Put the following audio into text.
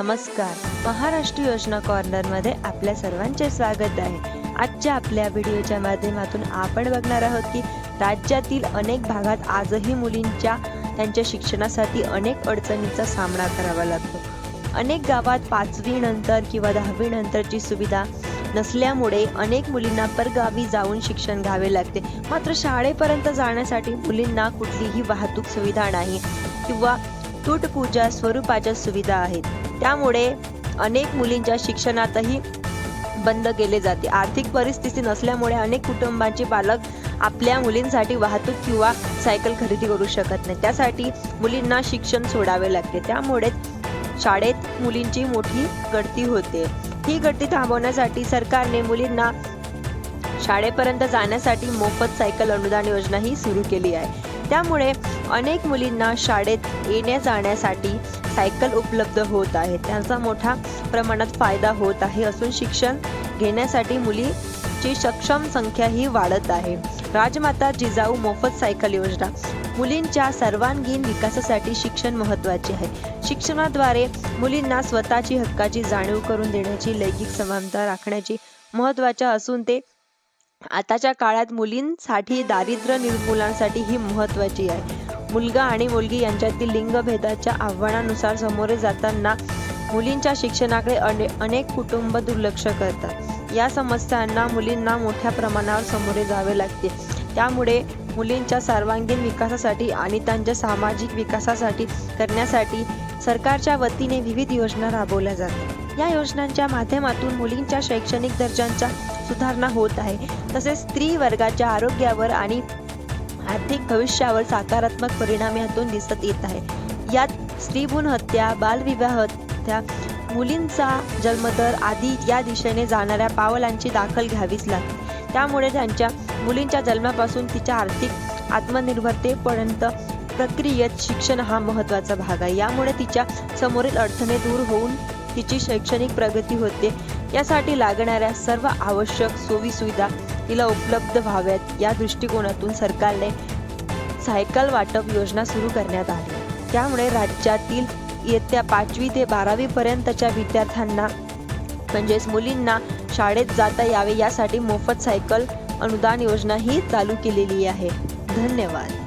नमस्कार. महाराष्ट्र योजना कॉर्नरमध्ये आपल्या सर्वांचे स्वागत आहे. आजच्या आपल्या व्हिडिओच्या माध्यमातून आपण बघणार आहोत की राज्यातील अनेक भागात आजही मुलींच्या त्यांच्या शिक्षणासाठी अनेक अडचणींचा सामना करावा लागतो. अनेक गावात पाचवी नंतर किंवा दहावी नंतरची सुविधा नसल्यामुळे अनेक मुलींना परगावी जाऊन शिक्षण घ्यावे लागते. मात्र शाळेपर्यंत जाण्यासाठी मुलींना कुठलीही वाहतूक सुविधा नाही किंवा तुटपूजा स्वरूपाच्या सुविधा आहेत. त्यामुळे अनेक मुलींच्या शिक्षणातही बंद केले जाते. आर्थिक परिस्थिती नसल्यामुळे अनेक कुटुंबांचे पालक आपल्या मुलींसाठी वाहतूक किंवा सायकल खरेदी करू शकत नाही त्यासाठी मुलींना शिक्षण सोडावे लागते. त्यामुळे शाळेत मुलींची मोठी गळती होते. ही गळती थांबवण्यासाठी सरकारने मुलींना शाळेपर्यंत जाण्यासाठी मोफत सायकल अनुदान योजना ही सुरू केली आहे. त्यामुळे अनेक मुलींना शाळेत येण्या जाण्यासाठी सायकल उपलब्ध होत आहे. त्यांचा मोठ्या प्रमाणात फायदा होत आहे. असून शिक्षण घेण्यासाठी मुलीची सक्षम संख्या ही वाढत आहे. राजमाता जिजाऊ मोफत सायकल योजना. मुलींच्या सर्वांगीण विकासासाठी शिक्षण महत्त्वाचे आहे. शिक्षणाद्वारे मुलींना स्वतःची हक्काची जाणीव करून देण्याची लैंगिक समानता राखण्याची महत्त्वाच्या असून ते आताच्या काळात मुलींसाठी दारिद्र्य निर्मूलनासाठी ही महत्त्वाची आहे. मुलगा आणि मुलगी यांच्यातील लिंगभेदाच्या आव्हानानुसार सामोरे जाताना मुलींच्या शिक्षणाकडे अने अनेक कुटुंब दुर्लक्ष करतात. या समस्यांना मुलींना मोठ्या प्रमाणावर सामोरे जावे लागते. त्यामुळे मुलींच्या सर्वांगीण विकासासाठी आणि त्यांच्या सामाजिक विकासासाठी करण्यासाठी सरकारच्या वतीने विविध योजना राबवल्या जातात. या योजनांच्या माध्यमातून मुलींच्या शैक्षणिक दर्जांच्या सुधारणा होत आहे. तसेच स्त्री वर्गाच्या आरोग्यावर आणि आर्थिक भविष्यावर सकारात्मक परिणाम यातून दिसत येत आहे. यात स्त्रीभूण हत्या बालविवाह हत्या मुलींचा जन्मदर आदी या दिशेने जाणाऱ्या पावलांची दाखल घ्यावीच लागते. त्यामुळे त्यांच्या मुलींच्या जन्मापासून तिच्या आर्थिक आत्मनिर्भरतेपर्यंत प्रक्रियेत शिक्षण हा महत्त्वाचा भाग आहे. यामुळे तिच्या समोरील अडथळे दूर होऊन तिची शैक्षणिक प्रगती होते. यासाठी लागणाऱ्या सर्व आवश्यक सोयीसुविधा तिला उपलब्ध व्हाव्यात. या दृष्टिकोनातून सरकारने सायकल वाटप योजना सुरू करण्यात आली. त्यामुळे राज्यातील येत्या पाचवी ते बारावी पर्यंतच्या विद्यार्थ्यांना म्हणजेच मुलींना शाळेत जाता यावे यासाठी मोफत सायकल अनुदान योजना ही चालू केलेली आहे. धन्यवाद.